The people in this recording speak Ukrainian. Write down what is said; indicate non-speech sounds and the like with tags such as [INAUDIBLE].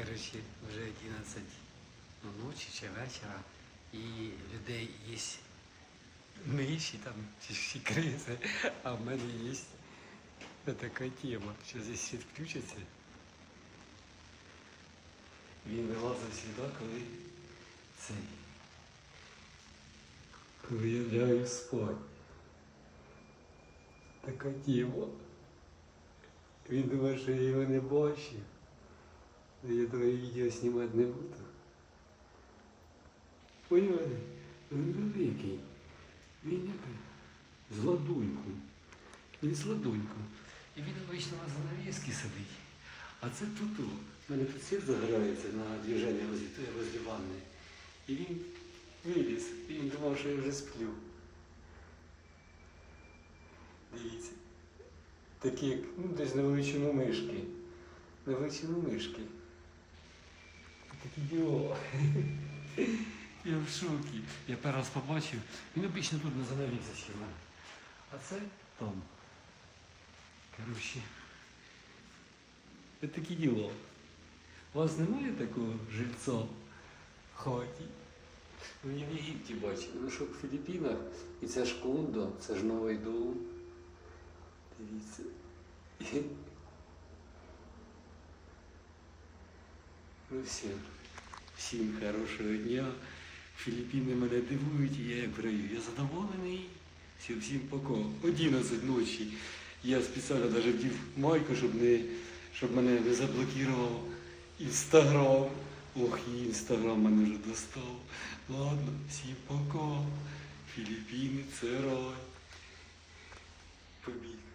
Коротше, вже 11 ночі чи вечора, і людей є миші там, чи ще кризи, а в мене є така тема, що здесь світ включиться. Він вилазить сюди, коли цей. Коли я лягаю спати. Така тема. Він думає, що я його не бачив. Я твоє відео знімати не буду. Поняли? Він великий. Він який? З ладуньку. Він з ладуньку. І він обично на занавіски сидить. А це тут. У мене тут світ загорається на движення возле ванни. І він виліз. І він думав, що я вже сплю. Дивіться. Такі, як, ну, десь на величину мишки. На величину мишки. Такі діло. [LAUGHS] Я в шокі. Я перший раз побачив. Він обично тут на занавісі ще в мене. А це там. Коротше. Це таке діло. У вас немає такого жильця в хаті? Ну, я в Єгипті бачив. Ну що в Філіппінах, і це ж кондо, це ж новий дом. Дивіться. [LAUGHS] Ну все. Всім хорошого дня. Філіппіни мене дивують, і я як в раю. Я задоволений. Всім, всім пока. 11 ночі. Я спеціально навіть вдів майку, щоб, не, щоб мене не заблокував інстаграм. Ох, і інстаграм мене вже достав. Ладно, всім пока. Філіппіни це рай. Побіг.